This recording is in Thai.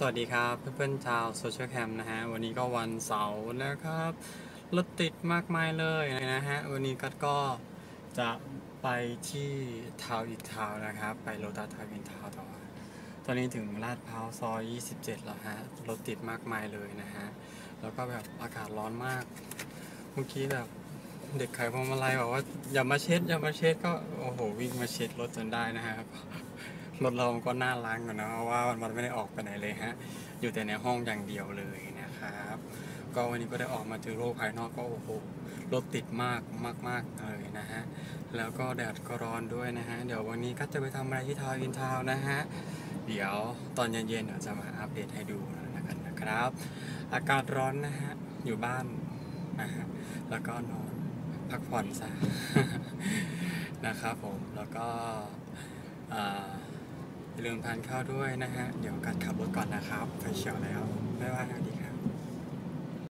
สวัสดีครับ เพื่อนๆชาวโซเชียลแคมนะฮะ วันนี้ก็วันเสาร์นะครับรถติดมากมายเลยนะฮะ วันนี้ก็ก็จะไปที่ทาวน์อินทาวน์นะครับ ไปโลตัสทาวน์อินทาวน์ต่อตอนนี้ถึงลาดพร้าวซอย 27 แล้วฮะ รถติดมากมายเลยนะฮะ แล้วก็แบบอากาศร้อนมาก เมื่อกี้แบบเด็กขายพวงมาลัยบอกว่าอย่ามาเช็ดอย่ามาเช็ดก็โอ้โหวิ่งมาเช็ดรถจนได้นะฮะ รถเราก็น่าล้างอยู่นะว่ามันไม่ได้ออกไปไหนเลยฮะ อยู่แต่ในห้องอย่างเดียวเลยนะครับ ก็วันนี้ก็ได้ออกมาเจอโลกภายนอกก็โอ้โหรถติดมากมากมากเลยนะฮะ แล้วก็แดดก็ร้อนด้วยนะฮะ เดี๋ยววันนี้ก็จะไปทำอะไรที่ทาวอินทาวนะฮะ เดี๋ยวตอนเย็นๆเดี๋ยวจะมาอัปเดตให้ดูนะครับนะครับ อากาศร้อนนะฮะ อยู่บ้านนะฮะ แล้วก็นอนพักผ่อนซะนะครับผม แล้วก็ ลืมทานข้าวด้วยนะฮะ เดี๋ยวกัดขับรถก่อนนะครับ ไฟเขียวแล้ว บ๊ายบายสวัสดี